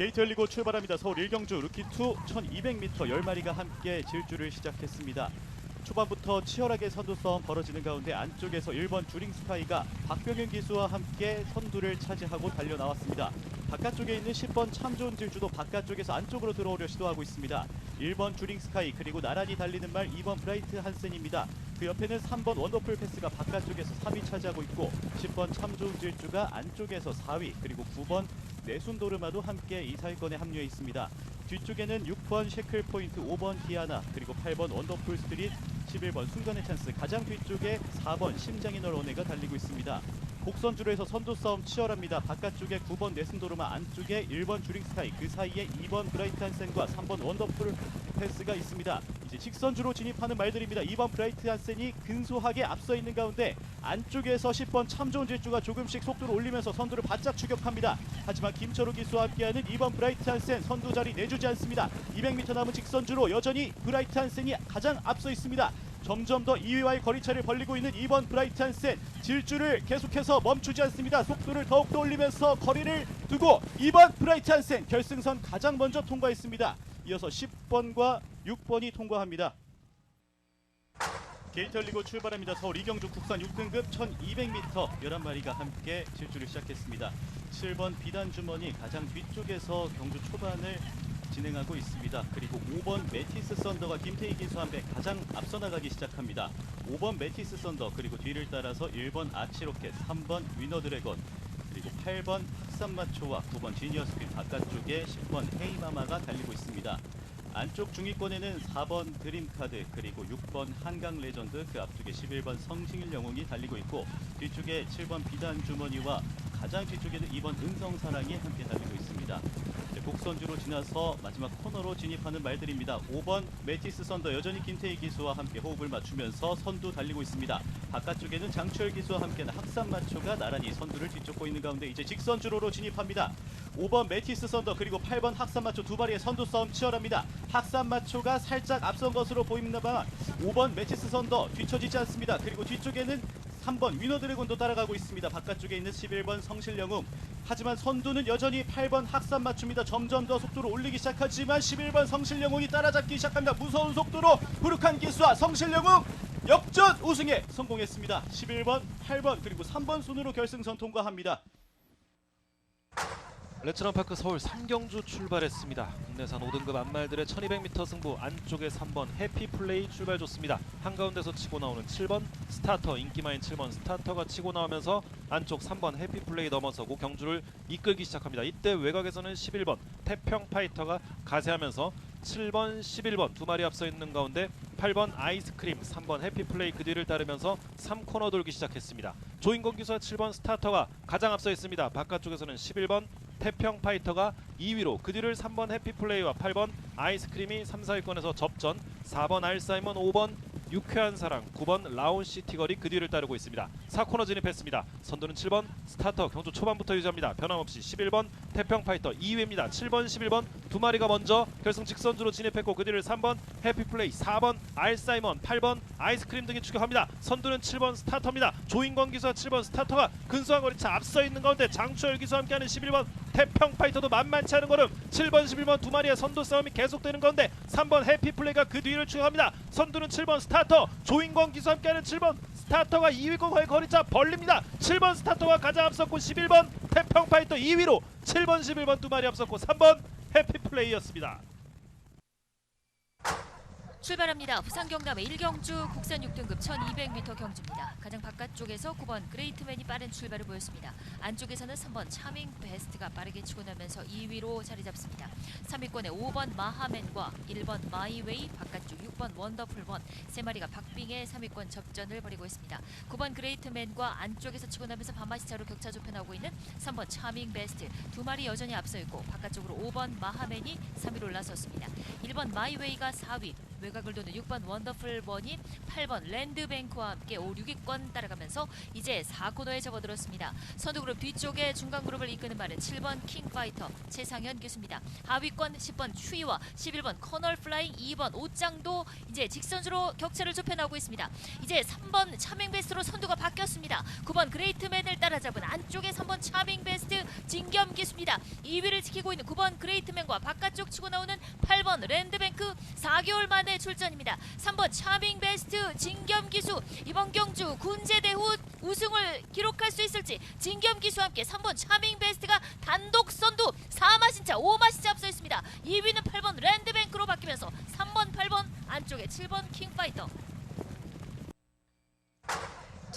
게이트 열리고 출발합니다. 서울 일경주 루키2 1200m 10마리가 함께 질주를 시작했습니다. 초반부터 치열하게 선두 싸움 벌어지는 가운데 안쪽에서 1번 주링 스카이가 박병현 기수와 함께 선두를 차지하고 달려 나왔습니다. 바깥쪽에 있는 10번 참 좋은 질주도 바깥쪽에서 안쪽으로 들어오려 시도하고 있습니다. 1번 주링 스카이 그리고 나란히 달리는 말 2번 브라이트 한센입니다. 그 옆에는 3번 원더풀 패스가 바깥쪽에서 3위 차지하고 있고 10번 참 좋은 질주가 안쪽에서 4위 그리고 9번 내순도르마도 함께 이 사위권에 합류해 있습니다. 뒤쪽에는 6번 셰클 포인트, 5번 디아나, 그리고 8번 원더풀 스트릿, 11번 순간의 찬스, 가장 뒤쪽에 4번 심장이 널 오네가 달리고 있습니다. 곡선 주로에서 선두 싸움 치열합니다. 바깥쪽에 9번 네슨도르마, 안쪽에 1번 주링 스카이, 그 사이에 2번 브라이트 한센과 3번 원더풀 패스가 있습니다. 이제 직선주로 진입하는 말들입니다. 2번 브라이트 한센이 근소하게 앞서 있는 가운데 안쪽에서 10번 참 좋은 질주가 조금씩 속도를 올리면서 선두를 바짝 추격합니다. 하지만 김철우 기수와 함께하는 2번 브라이트 한센 선두 자리 내주지 않습니다. 200m 남은 직선주로 여전히 브라이트 한센이 가장 앞서 있습니다. 점점 더 2위와의 거리차를 벌리고 있는 2번 브라이트 한센 질주를 계속해서 멈추지 않습니다. 속도를 더욱더 올리면서 거리를 두고 2번 브라이트 한센 결승선 가장 먼저 통과했습니다. 이어서 10번과 6번이 통과합니다. 게이트 열리고 출발합니다. 서울 이경주 국산 6등급 1200m 11마리가 함께 질주를 시작했습니다. 7번 비단 주머니 가장 뒤쪽에서 경주 초반을 진행하고 있습니다. 그리고 5번 메티스 썬더가 김태희 기수와 함께 가장 앞서 나가기 시작합니다. 5번 메티스 썬더 그리고 뒤를 따라서 1번 아치로켓, 3번 위너 드래곤 그리고 8번 학산마초와 9번 지니어스 퀸 바깥쪽에 10번 헤이마마가 달리고 있습니다. 안쪽 중위권에는 4번 드림카드 그리고 6번 한강 레전드 그 앞쪽에 11번 성싱일 영웅이 달리고 있고 뒤쪽에 7번 비단 주머니와 가장 뒤쪽에는 2번 은성사랑이 함께 달리고 있습니다. 곡선주로 지나서 마지막 코너로 진입하는 말들입니다. 5번 메티스 선더 여전히 김태희 기수와 함께 호흡을 맞추면서 선두 달리고 있습니다. 바깥쪽에는 장철 기수와 함께는 학산 마초가 나란히 선두를 뒤쫓고 있는 가운데 이제 직선주로로 진입합니다. 5번 메티스 선더 그리고 8번 학산 마초 두 마리의 선두 싸움 치열합니다. 학산 마초가 살짝 앞선 것으로 보입니다만 5번 메티스 선더 뒤처지지 않습니다. 그리고 뒤쪽에는 3번 위너 드래곤도 따라가고 있습니다. 바깥쪽에 있는 11번 성실영웅. 하지만 선두는 여전히 8번 학산 맞춥니다. 점점 더 속도를 올리기 시작하지만 11번 성실영웅이 따라잡기 시작합니다. 무서운 속도로 부룩한 기수와 성실영웅 역전 우승에 성공했습니다. 11번, 8번 그리고 3번 순으로 결승선 통과합니다. 레츠런파크 서울 삼경주 출발했습니다. 국내산 5등급 안말들의 1200m 승부 안쪽에 3번 해피플레이 출발 좋습니다. 한가운데서 치고 나오는 7번 스타터 인기마인 7번 스타터가 치고 나오면서 안쪽 3번 해피플레이 넘어서고 경주를 이끌기 시작합니다. 이때 외곽에서는 11번 태평 파이터가 가세하면서 7번, 11번 두 마리 앞서 있는 가운데 8번 아이스크림, 3번 해피플레이 그 뒤를 따르면서 3코너 돌기 시작했습니다. 조인권 기수와 7번 스타터가 가장 앞서 있습니다. 바깥쪽에서는 11번 태평 파이터가 2위로 그 뒤를 3번 해피플레이와 8번 아이스크림이 3, 4위권에서 접전 4번 알사이먼 5번 유쾌한 사랑 9번 라온 시티거리 그 뒤를 따르고 있습니다. 4코너 진입했습니다. 선두는 7번 스타터 경주 초반부터 유지합니다. 변함없이 11번 태평 파이터 2위입니다. 7번 11번 두 마리가 먼저 결승 직선주로 진입했고 그 뒤를 3번 해피플레이 4번 알사이먼 8번 아이스크림 등이 추격합니다. 선두는 7번 스타터입니다. 조인권 기수와 7번 스타터가 근소한 거리차 앞서 있는 가운데 장추열 기수와 함께하는 11번 태평 파이터도 만만치 않은 걸음 7번 11번 두 마리의 선두 싸움이 계속되는 가운데 3번 해피플레이가 그 뒤를 추격합니다. 선두는 7번 스타터 조인권 기수와 함께하는 7번 스타터가 2위권과의 거리차 벌립니다. 7번 스타터가 가장 앞섰고 11번 태평 파이터 2위로 7번 11번 두 마리 앞섰고 3번 해피플레이였습니다. 출발합니다. 부산 경남의 일경주 국산 6등급 1200m 경주입니다. 가장 바깥쪽에서 9번 그레이트맨이 빠른 출발을 보였습니다. 안쪽에서는 3번 차밍 베스트가 빠르게 치고 나면서 2위로 자리 잡습니다. 3위권에 5번 마하맨과 1번 마이웨이, 바깥쪽 6번 원더풀원 세 마리가 박빙의 3위권 접전을 벌이고 있습니다. 9번 그레이트맨과 안쪽에서 치고 나면서 반마시 차로 격차 좁혀나오고 있는 3번 차밍 베스트 두 마리 여전히 앞서 있고 바깥쪽으로 5번 마하맨이 3위로 올라섰습니다. 1번 마이웨이가 4위, 외곽을 도는 6번 원더풀 번이 8번 랜드뱅크와 함께 5, 6위권 따라가면서 이제 4코너에 접어들었습니다. 선두 그룹 뒤쪽에 중간 그룹을 이끄는 말은 7번 킹파이터 최상현 교수입니다. 하위권 10번 추이와 11번 커널 플라잉 2번 옷장도 이제 직선으로 격차를 좁혀나오고 있습니다. 이제 3번 차밍 베스트로 선두가 바뀌었습니다. 9번 그레이트맨을 따라잡은 안쪽에 3번 차밍 베스트 진겸 기수입니다. 2위를 지키고 있는 9번 그레이트맨과 바깥쪽 치고 나오는 8번 랜드뱅크 4개월 만에 출전입니다. 3번 차밍 베스트 진겸 기수 이번 경주 군제대 후 우승을 기록할 수 있을지 진겸 기수와 함께 3번 차밍 베스트가 단독 선두 4마신차 5마신차 앞서 있습니다. 2위는 8번 랜드뱅크로 바뀌면서 3번 8번 안쪽에 7번 킹파이터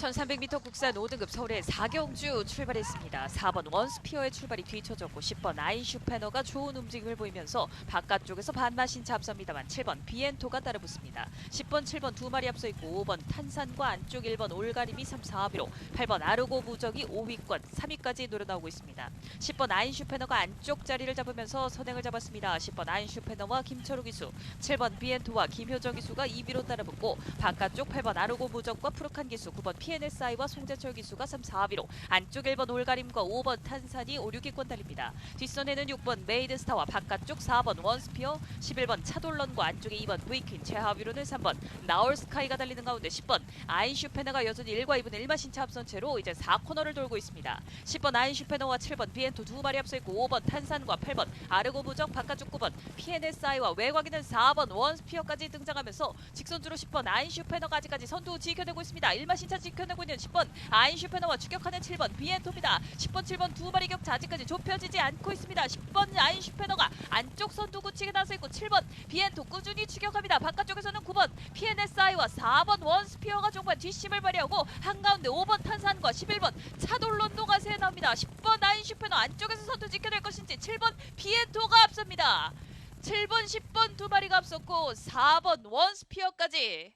1300m 국산 5등급 서울의 4경주 출발했습니다. 4번 원스피어의 출발이 뒤쳐졌고 10번 아인슈페너가 좋은 움직임을 보이면서 바깥쪽에서 반마신차 앞섭니다만 7번 비엔토가 따라붙습니다. 10번, 7번 두 마리 앞서 있고 5번 탄산과 안쪽 1번 올가림이 3, 4위로 8번 아르고 부적이 5위권, 3위까지 노려나오고 있습니다. 10번 아인슈페너가 안쪽 자리를 잡으면서 선행을 잡았습니다. 10번 아인슈페너와 김철우 기수, 7번 비엔토와 김효정 기수가 2위로 따라붙고 바깥쪽 8번 아르고 부적과 푸르칸 기수, 9번 PNSI와 송재철 기수가 3, 4위로 안쪽 1번 올가림과 5번 탄산이 5, 6위권 달립니다. 뒷선에는 6번 메이드스타와 바깥쪽 4번 원스피어, 11번 차돌런과 안쪽에 2번 브이퀸, 최하위로는 3번 나올스카이가 달리는 가운데 10번 아인슈페너가 여전히 1과 2분의 1마 신 차 앞선 채로 이제 4코너를 돌고 있습니다. 10번 아인슈페너와 7번 비엔토 두 마리 앞서 있고 5번 탄산과 8번 아르고 부적 바깥쪽 9번 PNSI와 외곽에는 4번 원스피어까지 등장하면서 직선주로 10번 아인슈페너가 아직까지 선두 지켜내고 있습니다. 1마 신 차 지 켜내고 있는 10번 아인슈페너와 추격하는 7번 비엔토입니다. 10번 7번 두 마리 격차 아직까지 좁혀지지 않고 있습니다. 10번 아인슈페너가 안쪽 선두 구치게 나서 있고 7번 비엔토 꾸준히 추격합니다. 바깥쪽에서는 9번 PNSI와 4번 원스피어가 정말 뒷심을 발휘하고 한가운데 5번 탄산과 11번 차돌론도가 새 나옵니다. 10번 아인슈페너 안쪽에서 선두 지켜낼 것인지 7번 비엔토가 앞섭니다. 7번 10번 두 마리가 앞섰고 4번 원스피어까지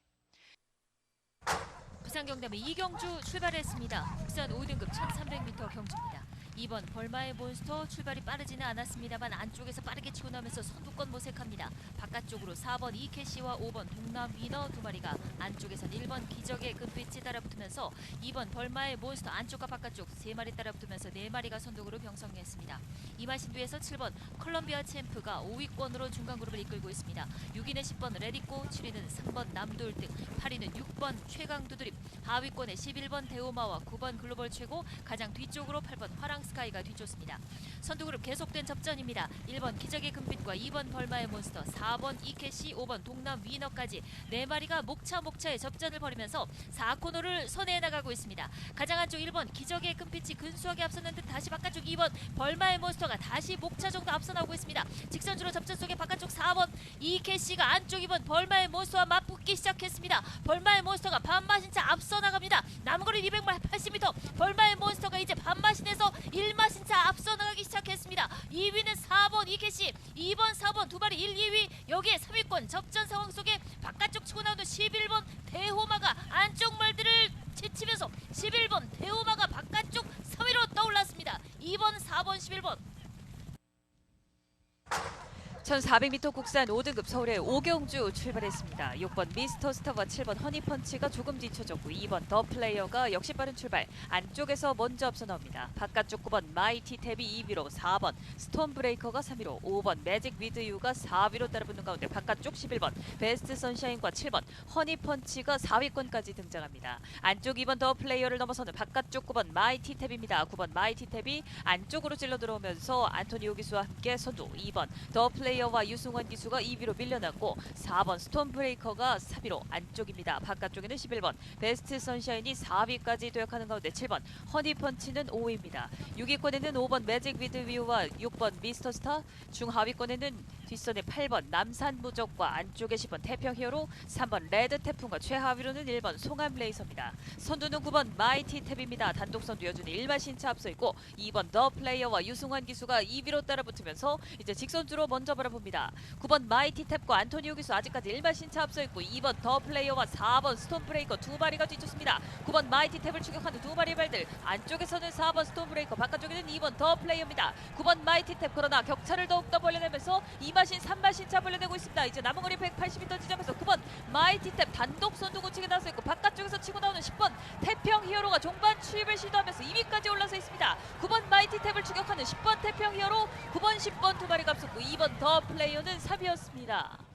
부산경남의 이경주 출발했습니다. 국산 5등급 1300m 경주입니다. 2번 벌마의 몬스터 출발이 빠르지는 않았습니다만 안쪽에서 빠르게 치고 나면서 선두권 모색합니다. 바깥쪽으로 4번 이캐시와 5번 동남 위너 두 마리가 안쪽에선 1번 기적의 금빛이 따라붙으면서 2번 벌마의 몬스터 안쪽과 바깥쪽 세 마리 따라붙으면서 네 마리가 선두그룹 형성했습니다. 이마신두에서 7번 컬럼비아 챔프가 5위권으로 중간 그룹을 이끌고 있습니다. 6위는 10번 레디꼬, 7위는 3번 남돌 등, 8위는 6번 최강 두드립, 하위권에 11번 대오마와 9번 글로벌 최고, 가장 뒤쪽으로 8번 화랑 스카이가 뒤쫓습니다. 선두 그룹 계속된 접전입니다. 1번 기적의 금빛과 2번 벌마의 몬스터, 4번 이캐시, 5번 동남 위너까지 네 마리가 목차 목차의 접전을 벌이면서 4코너를 선회해 나가고 있습니다. 가장 안쪽 1번 기적의 금빛이 근소하게 앞서는 듯 다시 바깥쪽 2번 벌마의 몬스터가 다시 목차 정도 앞서 나오고 있습니다. 직선주로 접전 속에 바깥쪽 4번 이캐시가 안쪽 2번 벌마의 몬스터와 맞붙기 시작했습니다. 벌마의 몬스터가 반마신차 앞서 나갑니다. 남거리 280m 벌마의 몬스터가 이제 반마신에서 1마신차 앞서 나가기 시작했습니다. 2위는 4번 이캐시 2번 4번 두 마리 1, 2위 여기에 3위권 접전 상황 속에 바깥쪽 치고 나오는 11번 대호마가 안쪽 말들을 제치면서 11번 대호마가 바깥쪽 3위로 떠올랐습니다. 2번 4번 11번 1400m 국산 5등급 서울의 오경주 출발했습니다. 6번 미스터 스타와 7번 허니펀치가 조금 뒤쳐졌고 2번 더 플레이어가 역시 빠른 출발 안쪽에서 먼저 앞서 나옵니다. 바깥쪽 9번 마이티 탭이 2위로 4번 스톤 브레이커가 3위로 5번 매직 위드 유가 4위로 따라붙는 가운데 바깥쪽 11번 베스트 선샤인과 7번 허니펀치가 4위권까지 등장합니다. 안쪽 2번 더 플레이어를 넘어서는 바깥쪽 9번 마이티 탭입니다. 9번 마이티 탭이 안쪽으로 찔러 들어오면서 안토니오 기수와 함께 선두 2번 더 플레이어와 유승원 기수가 2위로 밀려났고 4번 스톤 브레이커 가 3위로 안쪽입니다. 바깥쪽에는 11번 베스트 선샤인이 4위까지 도약하는 가운데 7번 허니펀치는 5위입니다. 6위권에는 5번 매직 위드 뷰와 6번 미스터 스타 중하위권에는 뒷선에 8번 남산 무적과 안쪽에 10번 태평 히어로 3번 레드 태풍과 최하위로는 1번 송암 레이서입니다. 선두는 9번 마이티 탭입니다. 단독 선두 여전히 1마 신차 앞서 있고 2번 더 플레이어와 유승환 기수가 2위로 따라붙으면서 이제 직선주로 먼저 바라봅니다. 9번 마이티 탭과 안토니오 기수 아직까지 1마 신차 앞서 있고 2번 더 플레이어와 4번 스톤 브레이커 두 마리가 뒤쫓습니다. 9번 마이티 탭을 추격하는 두 마리의 발들 안쪽에서는 4번 스톤 브레이커 바깥쪽에는 2번 더 플레이어입니다. 9번 마이티 탭 그러나 격차를 더욱더 벌려내면서 2마 반마신 3마신 차 불려내고 있습니다. 이제 남은 거리 180m 지점에서 9번 마이티 탭 단독 선두 고치게 나서 있고 바깥쪽에서 치고 나오는 10번 태평 히어로가 종반 추입을 시도하면서 2위까지 올라서 있습니다. 9번 마이티 탭을 추격하는 10번 태평 히어로 9번 10번 두 마리가 앞섰고 2번 더 플레이어는 3위였습니다.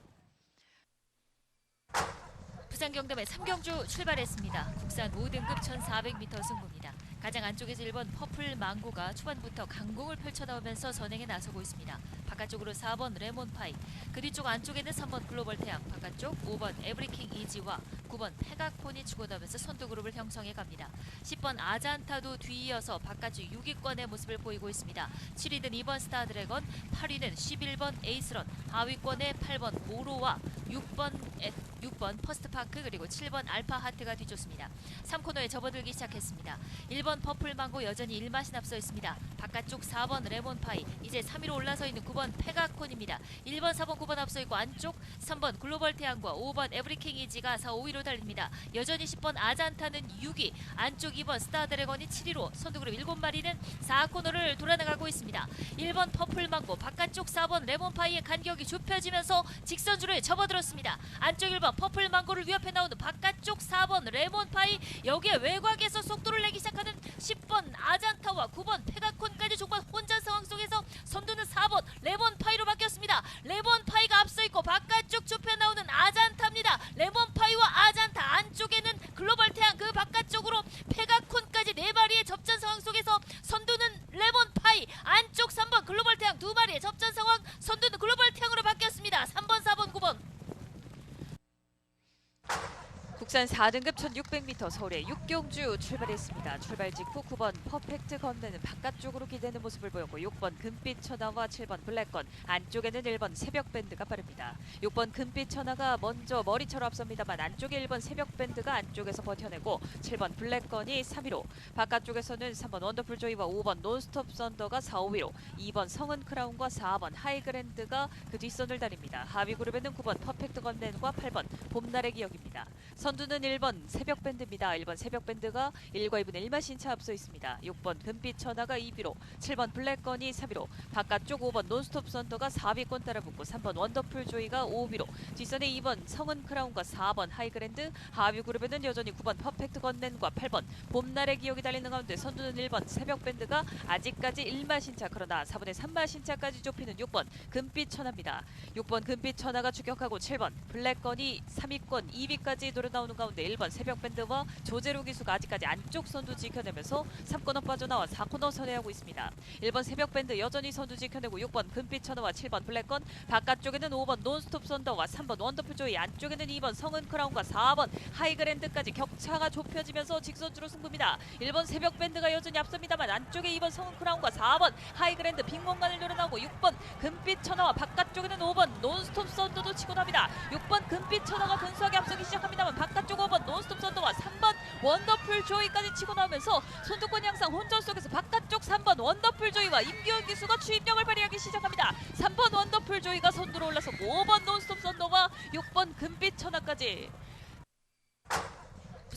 부산 경남의 3경주 출발했습니다. 국산 5등급 1400m 승부입니다. 가장 안쪽에서 1번 퍼플 망고가 초반부터 강공을 펼쳐나오면서 선행에 나서고 있습니다. 바깥쪽으로 4번 레몬파이, 그 뒤쪽 안쪽에는 3번 글로벌 태양, 바깥쪽 5번 에브리킹 이지와 9번 페가콘이 치고 나오면서 선두 그룹을 형성해 갑니다. 10번 아잔타도 뒤이어서 바깥쪽 6위권의 모습을 보이고 있습니다. 7위는 2번 스타드래건, 8위는 11번 에이스런, 하위권의 8번 모로와 6번 에, 6번 퍼스트파크 그리고 7번 알파하트가 뒤쫓습니다. 3코너에 접어들기 시작했습니다. 1번 퍼플망고 여전히 1마신 앞서 있습니다. 바깥쪽 4번 레몬파이 이제 3위로 올라서 있는 9번 페가콘입니다. 1번, 4번, 9번 앞서 있고 안쪽 3번 글로벌 태양과 5번 에브리킹 이지가 4, 5위로 달립니다. 여전히 10번 아잔타는 6위, 안쪽 2번 스타드래건이 7위로 선두그룹 7마리는 4코너를 돌아나가고 있습니다. 1번 퍼플망고 바깥쪽 4번 레몬파이의 간격이 좁혀지면서 직선주로에 접어들었습니다. 안쪽 1번 퍼플망고를 위협해 나오는 바깥쪽 4번 레몬파이 여기에 외곽에서 속도를 내기 시작하는 10번 아잔타와 9번 페가콘까지 종반 혼전 상황 속에서 선두는 4번 레몬파이로 바뀌었습니다. 레몬파이가 앞서 있고 바깥쪽 좁혀 나오는 아잔타입니다. 레몬파이와 아잔타 안쪽에는 글로벌 태양 그 바깥쪽으로 페가콘까지 네 마리의 접전 상황 속에서 선두는 레몬파이 안쪽 3번 글로벌 태양 두 마리의 접전 상황 선두는 글로벌 태양으로 바뀌었습니다. 3번 4번 9번 국산 4등급 1600m 서울의 육경주 출발했습니다. 출발 직후 9번 퍼펙트 건네는 바깥쪽으로 기대는 모습을 보였고 6번 금빛 천하와 7번 블랙건 안쪽에는 1번 새벽 밴드가 빠릅니다. 6번 금빛 천하가 먼저 머리처럼 앞섭니다만 안쪽에 1번 새벽 밴드가 안쪽에서 버텨내고 7번 블랙건이 3위로 바깥쪽에서는 3번 원더풀 조이와 5번 논스톱 썬더가 4, 5위로 2번 성은 크라운과 4번 하이그랜드가 그 뒷선을 달립니다. 하위 그룹에는 9번 퍼펙트 건넨과 8번 봄날의 기억입니다. 선두는 1번 새벽 밴드입니다. 1번 새벽 밴드가 1과 2분 1마신 차 앞서 있습니다. 6번 금빛 천하가 2위로 7번 블랙건이 3위로 바깥쪽 5번 논스톱 썬더가 4위권 따라붙고 3번 원더풀 조이가 5위로 뒷선에 2번 성은 크라운과 4번 하이그랜드 하위 그룹에는 여전히 9번 퍼펙트 건넨과 8번 봄날의 기억이 달리는 가운데 선두는 1번 새벽 밴드가 아직까지 1마신 차 그러나 4분의 3마신 차까지 좁히는 6번 금빛 천하입니다. 6번 금빛 천하가 추격하고 7번 블랙건이 3위권 2위까지 노려 나오는 가운데 1번 새벽 밴드와 조제로 기수가 아직까지 안쪽 선두 지켜내면서 3코너 빠져나와 4코너 선회하고 있습니다. 1번 새벽 밴드 여전히 선두 지켜내고 6번 금빛 천하와 7번 블랙건 바깥쪽에는 5번 논스톱 선더와 3번 원더풀 조이 안쪽에는 2번 성은 크라운과 4번 하이그랜드까지 격차가 좁혀지면서 직선주로 승부입니다. 1번 새벽 밴드가 여전히 앞섭니다만 안쪽에 2번 성은 크라운과 4번 하이그랜드 빈 공간을 노려나오고 6번 금빛 천하와 바깥쪽에는 5번 논스톱 선더도 치고 납니다. 6번 금빛 천하가 근소하게 앞서기 시작합니다만 바깥쪽 5번 논스톱 선더와 3번 원더풀 조이까지 치고 나오면서 손두권 양상 혼전 속에서 바깥쪽 3번 원더풀 조이와 임기원 기수가 추입력을 발휘하기 시작합니다. 3번 원더풀 조이가 선두로 올라섰고 5번 논스톱 선더와 6번 금빛 천하까지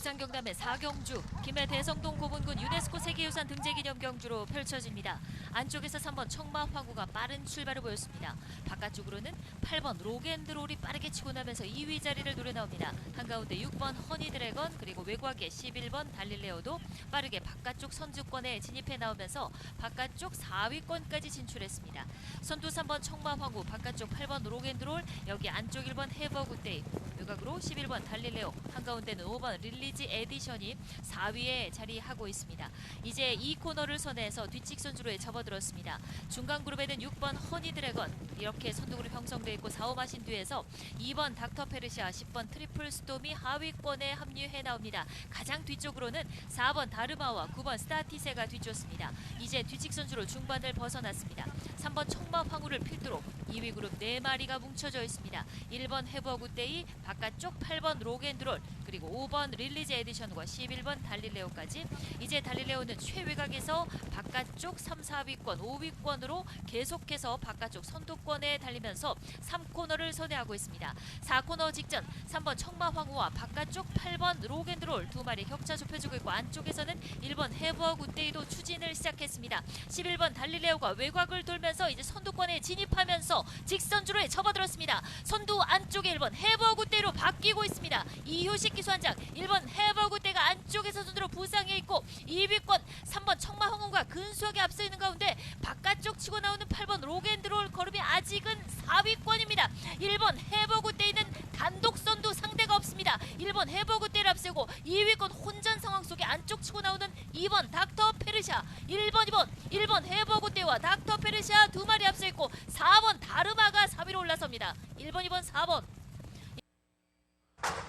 부산 경남의 4경주 김해 대성동 고분군 유네스코 세계유산 등재기념 경주로 펼쳐집니다. 안쪽에서 3번 청마 황구가 빠른 출발을 보였습니다. 바깥쪽으로는 8번 로겐드롤이 빠르게 치고 나면서 2위 자리를 노려 나옵니다. 한가운데 6번 허니드래건 그리고 외곽에 11번 달릴레오도 빠르게 바깥쪽 선두권에 진입해 나오면서 바깥쪽 4위권까지 진출했습니다. 선두 3번 청마 황구 바깥쪽 8번 로겐드롤 여기 안쪽 1번 해버굿데이 외곽으로 11번 달릴레오 한가운데는 5번 릴리 지 에디션이 4위에 자리하고 있습니다. 이제 이 코너를 선해서 뒷직선 주로에 접어들었습니다. 중간 그룹에는 6번 허니드래건 이렇게 선두그룹 형성돼 있고 4, 5마신 뒤에서 2번 닥터 페르시아 10번 트리플 스톰이 하위권에 합류해 나옵니다. 가장 뒤쪽으로는 4번 다르마와 9번 스타티세가 뒤쫓습니다. 이제 뒷직선 주로 중반을 벗어났습니다. 3번 청마 황후를 필두로 2위 그룹 4마리가 뭉쳐져 있습니다. 1번 해버굿데이, 바깥쪽 8번 로겐드롤, 그리고 5번 릴리즈 에디션과 11번 달릴레오까지 이제 달릴레오는 최외곽에서 바깥쪽 3, 4위권, 5위권으로 계속해서 바깥쪽 선두권에 달리면서 3코너를 선회하고 있습니다. 4코너 직전 3번 청마 황후와 바깥쪽 8번 로겐드롤 두 마리 격차 좁혀주고 있고 안쪽에서는 1번 해버 굿데이도 추진을 시작했습니다. 11번 달릴레오가 외곽을 돌면서 이제 선두권에 진입하면서 직선주로에 접어들었습니다. 선두 안쪽에 1번 해버구대로 바뀌고 있습니다. 이효식 기수 한장 1번 해버구대가 안쪽에서 선두로 부상해 있고 2위권 3번 청마홍원과 근수하게 앞서 있는 가운데 바깥쪽 치고 나오는 8번 로겐드롤 걸음이 아직은 4위권입니다. 1번 해버구대 있는 단독 선두 상대가 없습니다. 1번 해버구대를 앞세고 2위권 혼전 상황 속에 안쪽 치고 나오는 2번 닥터 페르샤 1번 2번 1번 해버구대와 닥터 페르샤 두 마리 앞서 있고 4번 다르마가 4위로 올라섭니다. 1번 2번 4번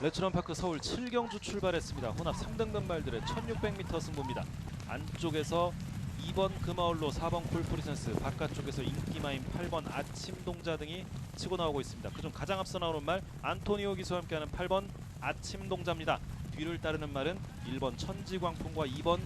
레츠런파크 서울 7경주 출발했습니다. 혼합 3등급 말들의 1600m 승부입니다. 안쪽에서 2번 금아울로 4번 콜프리센스 바깥쪽에서 인기마인 8번 아침동자 등이 치고 나오고 있습니다. 그중 가장 앞서 나오는 말 안토니오 기수와 함께하는 8번 아침동자입니다. 뒤를 따르는 말은 1번 천지광풍과 2번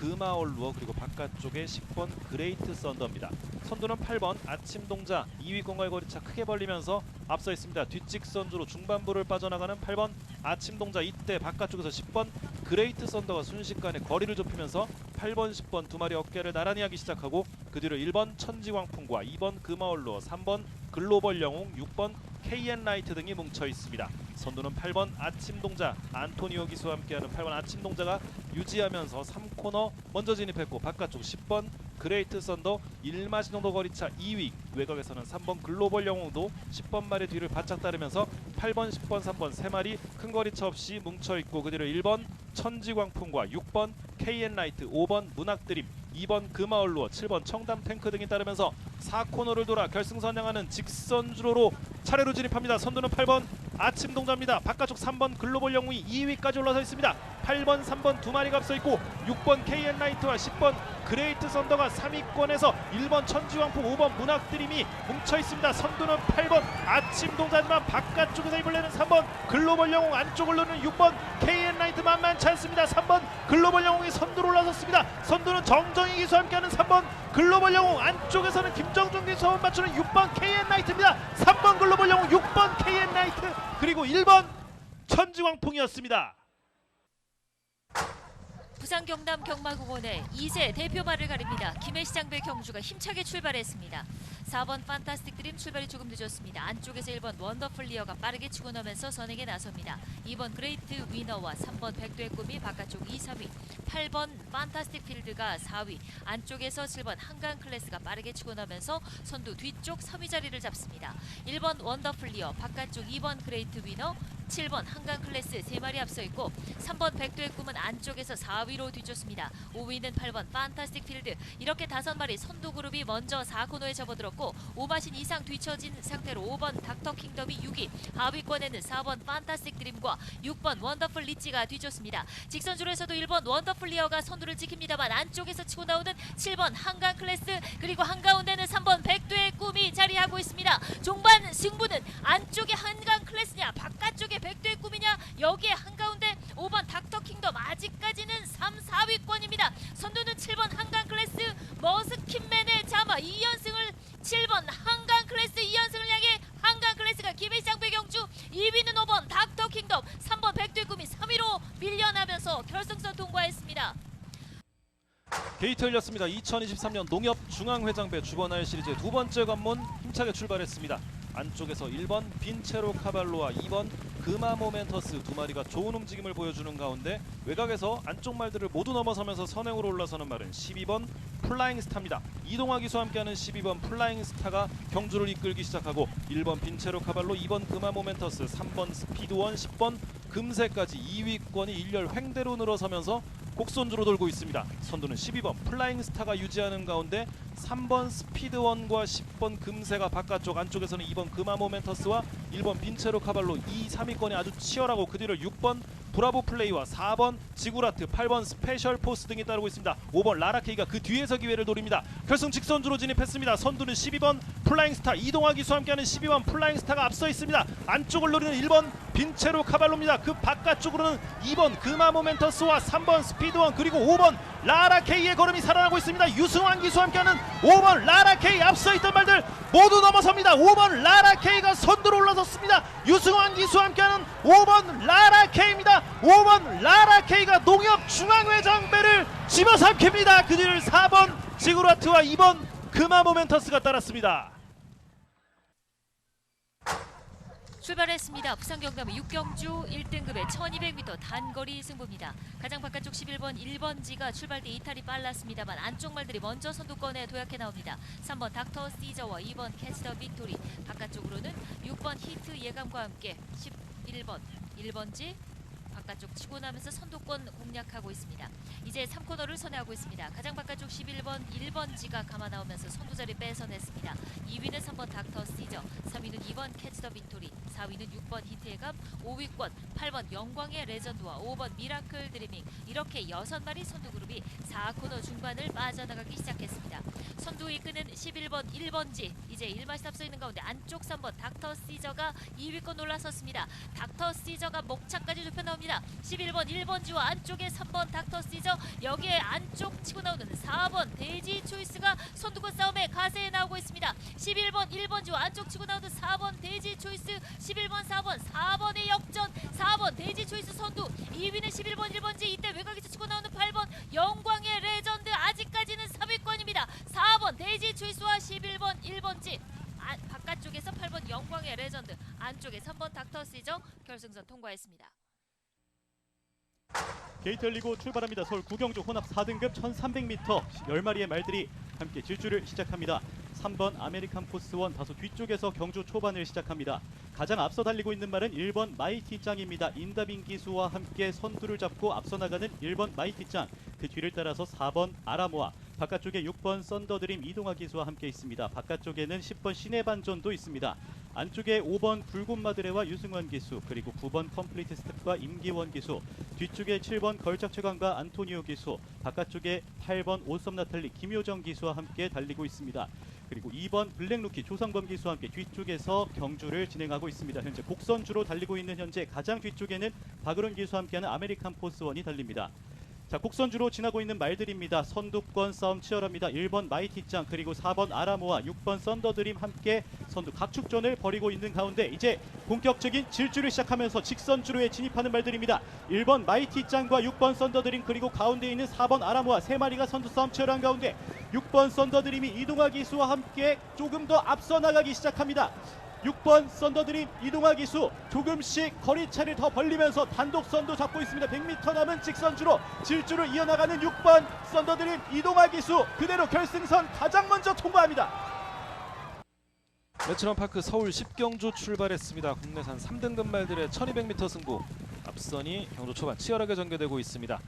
금아올 루어 그리고 바깥쪽에 10번 그레이트 썬더입니다. 선두는 8번 아침동자 2위 공갈거리차 크게 벌리면서 앞서 있습니다. 뒷직선주로 중반부를 빠져나가는 8번 아침동자 이때 바깥쪽에서 10번 그레이트 썬더가 순식간에 거리를 좁히면서 8번 10번 두 마리 어깨를 나란히 하기 시작하고 그 뒤로 1번 천지광풍과 2번 금아올 루어 3번 글로벌 영웅 6번 KN 라이트 등이 뭉쳐 있습니다. 선두는 8번 아침동자 안토니오 기수와 함께하는 8번 아침동자가 유지하면서 3 코너 먼저 진입했고 바깥쪽 10번 그레이트 썬더 1마시 정도 거리차 2위 외곽에서는 3번 글로벌 영웅도 10번 말의 뒤를 바짝 따르면서 8번 10번 3번 세 마리 큰 거리차 없이 뭉쳐 있고 그 뒤로 1번 천지광풍과 6번 KN 라이트 5번 문학드림 2번 금아울루어 7번 청담 탱크 등이 따르면서 4코너를 돌아 결승선 향하는 직선 주로로 차례로 진입합니다. 선두는 8번 아침 동자입니다. 바깥쪽 3번 글로벌 영웅이 2위까지 올라서 있습니다. 8번, 3번 두 마리가 앞서 있고 6번 KN 라이트와 10번 그레이트 선더가 3위권에서 1번 천지왕풍, 5번 문학드림이 뭉쳐 있습니다. 선두는 8번 아침 동자지만 바깥쪽에서 입을 내는 3번 글로벌 영웅 안쪽을 노는 6번 KN 라이트 만만치 않습니다. 3번 글로벌 영웅이 선두로 올라섰습니다. 선두는 정정희 기수와 함께하는 3번 글로벌 영웅 안쪽에서는 김정준 기수와 맞추는 6번 KN 라이트입니다. 3번 글로벌 영웅 6번 KN 라이트 그리고 1번 천지광풍이었습니다. 부산 경남 경마공원의 2세 대표말을 가립니다. 김해시장배 경주가 힘차게 출발했습니다. 4번 판타스틱 드림 출발이 조금 늦었습니다. 안쪽에서 1번 원더풀 리어가 빠르게 치고 나면서 선에게 나섭니다. 2번 그레이트 위너와 3번 백두의 꿈이 바깥쪽 2, 3위 8번 판타스틱 필드가 4위 안쪽에서 7번 한강 클래스가 빠르게 치고 나면서 선두 뒤쪽 3위 자리를 잡습니다. 1번 원더풀 리어 바깥쪽 2번 그레이트 위너 7번 한강 클래스 3마리 앞서 있고 3번 백두의 꿈은 안쪽에서 4위로 뒤쫓습니다. 5위는 8번 판타스틱 필드 이렇게 다섯 마리 선두 그룹이 먼저 4코너에 접어들었고 5마신 이상 뒤처진 상태로 5번 닥터 킹덤이 6위 하위권에는 4번 판타스틱 드림과 6번 원더풀 리치가 뒤쫓습니다. 직선주로에서도 1번 원더풀 리어가 선두를 지킵니다만 안쪽에서 치고 나오는 7번 한강 클래스 그리고 한가운데는 3번 백두의 꿈이 자리하고 있습니다. 종반 승부는 안쪽에 한강 클래스냐 바깥쪽에 백두의 꿈이냐 여기에 한가운데 5번 닥터 킹덤 아직까지는 3, 4위권입니다. 선두는 7번 한강 클래스 머스킨맨의 자마 2연승을 7번 한강 클래스 2연승을 향해 한강 클래스가 김해시장 배경주 2위는 5번 닥터 킹덤 3번 백두의 꿈이 3위로 밀려나면서 결승선 통과했습니다. 열렸습니다. 2023년 농협 중앙회장배 주번알 시리즈의 두 번째 관문 힘차게 출발했습니다. 안쪽에서 1번 빈체로 카발로와 2번 금화 모멘터스 두 마리가 좋은 움직임을 보여주는 가운데 외곽에서 안쪽 말들을 모두 넘어서면서 선행으로 올라서는 말은 12번 플라잉 스타입니다. 이동화 기수와 함께하는 12번 플라잉 스타가 경주를 이끌기 시작하고 1번 빈체로 카발로, 2번 금화 모멘터스, 3번 스피드원, 10번 금세까지 2위권이 일렬 횡대로 늘어서면서 곡선주로 돌고 있습니다. 선두는 12번 플라잉 스타가 유지하는 가운데 3번 스피드원과 10번 금세가 바깥쪽 안쪽에서는 2번 금화 모멘터스와 1번 빈체로 카발로 2, 3위권이 아주 치열하고 그 뒤를 6번 브라보 플레이와 4번 지구라트, 8번 스페셜 포스 등이 따르고 있습니다. 5번 라라케이가 그 뒤에서 기회를 노립니다. 결승 직선주로 진입했습니다. 선두는 12번 플라잉 스타 이동화 기수와 함께하는 12번 플라잉 스타가 앞서 있습니다. 안쪽을 노리는 1번 빈체로 카발로입니다. 그 바깥쪽으로는 2번 금화 모멘터스와 3번 스피드원 그리고 5번 라라케이의 걸음이 살아나고 있습니다. 유승환 기수와 함께하는 5번 라라케이 앞서 있던 말들 모두 넘어섭니다. 5번 라라케이가 선두로 올라섰습니다. 유승환 기수와 함께하는 5번 라라케이입니다. 5번 라라케이가 농협 중앙회장배를 집어삼킵니다. 그 뒤를 4번 지구라트와 2번 금화 모멘터스가 따랐습니다. 출발했습니다. 부산 경남의 6경주 1등급의 1200m 단거리 승부입니다. 가장 바깥쪽 11번 1번지가 출발 때 이탈이 빨랐습니다만 안쪽 말들이 먼저 선두권에 도약해 나옵니다. 3번 닥터 시저와 2번 캐치 더 빅토리 바깥쪽으로는 6번 히트 예감과 함께 11번 1번지 바깥쪽 치고 나면서 선두권 공략하고 있습니다. 이제 3코너를 선회하고 있습니다. 가장 바깥쪽 11번 1번지가 감아 나오면서 선두 자리 뺏어냈습니다. 2위는 3번 닥터 시저, 3위는 2번 캐치 더 빅토리, 4위는 6번 히트의감, 5위권 8번 영광의 레전드와 5번 미라클 드리밍 이렇게 6마리 선두 그룹이 4코너 중반을 빠져나가기 시작했습니다. 선두 이끄는 11번 1번지 이제 1마시 앞서 있는 가운데 안쪽 3번 닥터 시저가 2위권 올라섰습니다. 닥터 시저가 목차까지 좁혀 나옵니다. 11번 1번지와 안쪽에 3번 닥터 시저 여기에 안쪽 치고 나오는 4번 데이지 초이스가 선두권 싸움에 가세해 나오고 있습니다. 11번 1번지와 안쪽 치고 나오는 4번 데이지 초이스 11번 4번 4번의 역전 4번 데이지 초이스 선두 2위는 11번 1번지 이때 외곽에서 치고 나오는 8번 영광의 레전드 아직까지는 3위권입니다. 4번 데이지 초이스와 11번 1번지 아, 바깥쪽에서 8번 영광의 레전드 안쪽에 3번 닥터 시저 결승선 통과했습니다. 게이트 열리고 출발합니다. 서울 구경주 혼합 4등급 1300m 10마리의 말들이 함께 질주를 시작합니다. 3번 아메리칸 포스원 다소 뒤쪽에서 경주 초반을 시작합니다. 가장 앞서 달리고 있는 말은 1번 마이티짱입니다. 인다빈 기수와 함께 선두를 잡고 앞서 나가는 1번 마이티짱 그 뒤를 따라서 4번 아라모아 바깥쪽에 6번 썬더드림 이동화 기수와 함께 있습니다. 바깥쪽에는 10번 시내반전도 있습니다. 안쪽에 5번 붉은 마드레와 유승원 기수 그리고 9번 컴플리트 스텝과 임기원 기수 뒤쪽에 7번 걸작 최강과 안토니오 기수 바깥쪽에 8번 오썸 나탈리 김효정 기수와 함께 달리고 있습니다. 그리고 2번 블랙루키 조상범 기수와 함께 뒤쪽에서 경주를 진행하고 있습니다. 현재 곡선주로 달리고 있는 현재 가장 뒤쪽에는 박으론 기수와 함께하는 아메리칸 포스원이 달립니다. 자 곡선주로 지나고 있는 말들입니다. 선두권 싸움 치열합니다. 1번 마이티짱 그리고 4번 아라모아 6번 썬더드림 함께 선두 각축전을 벌이고 있는 가운데 이제 본격적인 질주를 시작하면서 직선주로에 진입하는 말들입니다. 1번 마이티짱과 6번 썬더드림 그리고 가운데 있는 4번 아라모아 세 마리가 선두 싸움 치열한 가운데 6번 썬더드림이 이동화 기수와 함께 조금 더 앞서 나가기 시작합니다. 6번 썬더드림 이동화 기수 조금씩 거리차를 더 벌리면서 단독 선도 잡고 있습니다. 100m 남은 직선주로 질주를 이어나가는 6번 썬더드림 이동화 기수 그대로 결승선 가장 먼저 통과합니다. 매트런파크 서울 10경주 출발했습니다. 국내산 3등급 말들의 1200m 승부 앞선이 경주 초반 치열하게 전개되고 있습니다.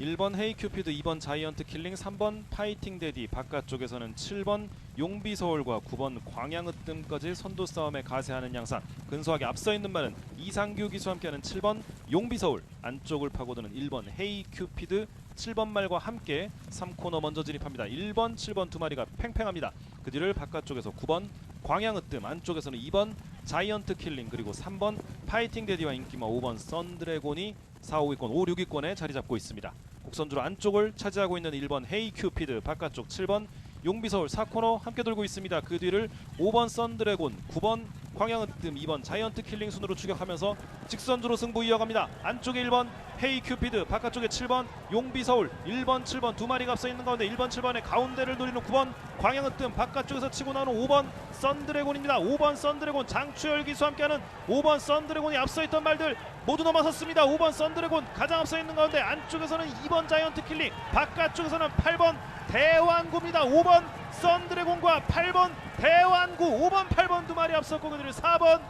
1번 헤이큐피드, 2번 자이언트 킬링, 3번 파이팅 데디, 바깥쪽에서는 7번 용비 서울과 9번 광양으뜸까지 선두 싸움에 가세하는 양상. 근소하게 앞서 있는 말은 이상규 기수와 함께하는 7번 용비 서울, 안쪽을 파고드는 1번 헤이큐피드, 7번 말과 함께 3코너 먼저 진입합니다. 1번, 7번 두 마리가 팽팽합니다. 그 뒤를 바깥쪽에서 9번 광양으뜸 안쪽에서는 2번 자이언트 킬링 그리고 3번 파이팅 데디와 인기마 5번 썬드래곤이 4, 5위권, 5, 6위권에 자리 잡고 있습니다. 곡선주로 안쪽을 차지하고 있는 1번 헤이 큐피드 바깥쪽 7번 용비서울 4코너 함께 돌고 있습니다. 그 뒤를 5번 썬드래곤, 9번 광양으뜸, 2번 자이언트 킬링 순으로 추격하면서 직선주로 승부 이어갑니다. 안쪽에 1번 헤이 큐피드, 바깥쪽에 7번 용비서울, 1번, 7번 두 마리가 앞서 있는 가운데 1번, 7번의 가운데를 노리는 9번 광양으뜸, 바깥쪽에서 치고 나오는 5번 썬드래곤입니다. 5번 썬드래곤 장추열 기수와 함께하는 5번 썬드래곤이 앞서 있던 말들 모두 넘어섰습니다. 5번 썬드래곤 가장 앞서 있는 가운데 안쪽에서는 2번 자이언트 킬링, 바깥쪽에서는 8번 대왕구입니다. 5번 썬드래곤과 8번 대왕구, 5번 8번 두 마리 앞섰고 그들은 4번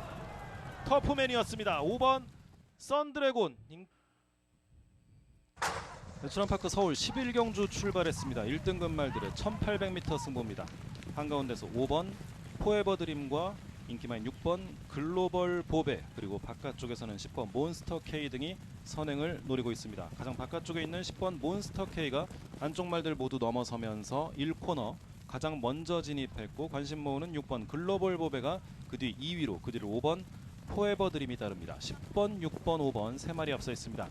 터프맨이었습니다. 5번 썬드래곤 내추럴파크 서울 11경주 출발했습니다. 1등급 말들의 1800m 승부입니다. 한가운데서 5번 포에버 드림과 인기마인 6번 글로벌 보베 그리고 바깥쪽에서는 10번 몬스터 K 등이 선행을 노리고 있습니다. 가장 바깥쪽에 있는 10번 몬스터 K가 안쪽 말들 모두 넘어서면서 1코너 가장 먼저 진입했고 관심 모으는 6번 글로벌 보베가 그 뒤 2위로 그 뒤를 5번 포에버 드림이 따릅니다. 10번, 6번, 5번 세 마리 앞서 있습니다.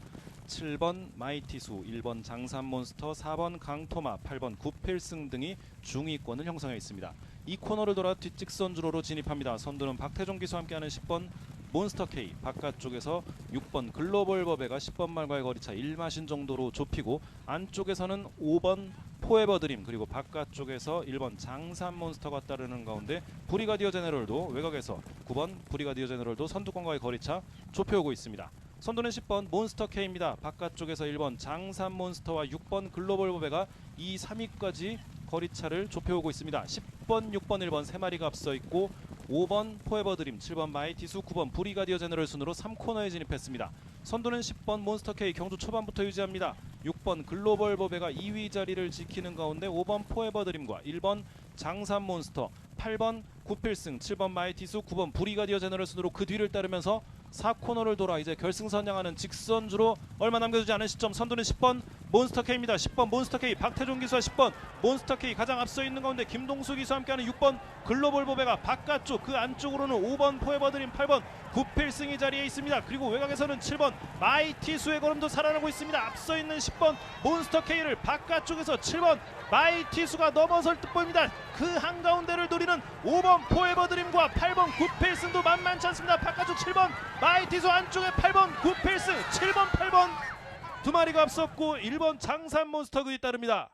7번 마이티수, 1번 장산몬스터, 4번 강토마, 8번 구필승 등이 중위권을 형성해 있습니다. 이 코너를 돌아 뒷직선 주로로 진입합니다. 선두는 박태종 기수와 함께하는 10번 몬스터 K 바깥쪽에서 6번 글로벌 버베가 10번 말과의 거리차 1마신 정도로 좁히고 안쪽에서는 5번 포에버 드림 그리고 바깥쪽에서 1번 장산 몬스터가 따르는 가운데 브리가디어 제네럴도 외곽에서 9번 브리가디어 제네럴도 선두권과의 거리차 좁혀오고 있습니다. 선두는 10번 몬스터 K입니다. 바깥쪽에서 1번 장산 몬스터와 6번 글로벌 보배가 2, 3위까지 거리차를 좁혀오고 있습니다. 10번, 6번, 1번 세 마리가 앞서 있고 5번 포에버 드림, 7번 마이티수, 9번 브리가디어 제너럴 순으로 3코너에 진입했습니다. 선두는 10번 몬스터 K 경주 초반부터 유지합니다. 6번 글로벌 보배가 2위 자리를 지키는 가운데 5번 포에버 드림과 1번 장산 몬스터, 8번 구필승, 7번 마이티수, 9번 브리가디어 제너럴 순으로 그 뒤를 따르면서 4코너를 돌아 이제 결승선 향하는 직선주로 얼마 남겨두지 않은 시점 선두는 10번 몬스터 K입니다. 10번 몬스터 K 박태종 기수와 10번 몬스터 K 가장 앞서 있는 가운데 김동수 기수와 함께하는 6번 글로벌 보배가 바깥쪽 그 안쪽으로는 5번 포에버 드림 8번 구필승이 자리에 있습니다. 그리고 외곽에서는 7번 마이티수의 걸음도 살아나고 있습니다. 앞서 있는 10번 몬스터 K를 바깥쪽에서 7번 마이티수가 넘어설 듯 보입니다. 그 한가운데를 노리는 5번 포에버 드림과 8번 구필승도 만만치 않습니다. 바깥쪽 7번 마이티수 안쪽에 8번 구필승 7번 8번 두 마리가 앞섰고 1번 장산 몬스터 그에 따릅니다.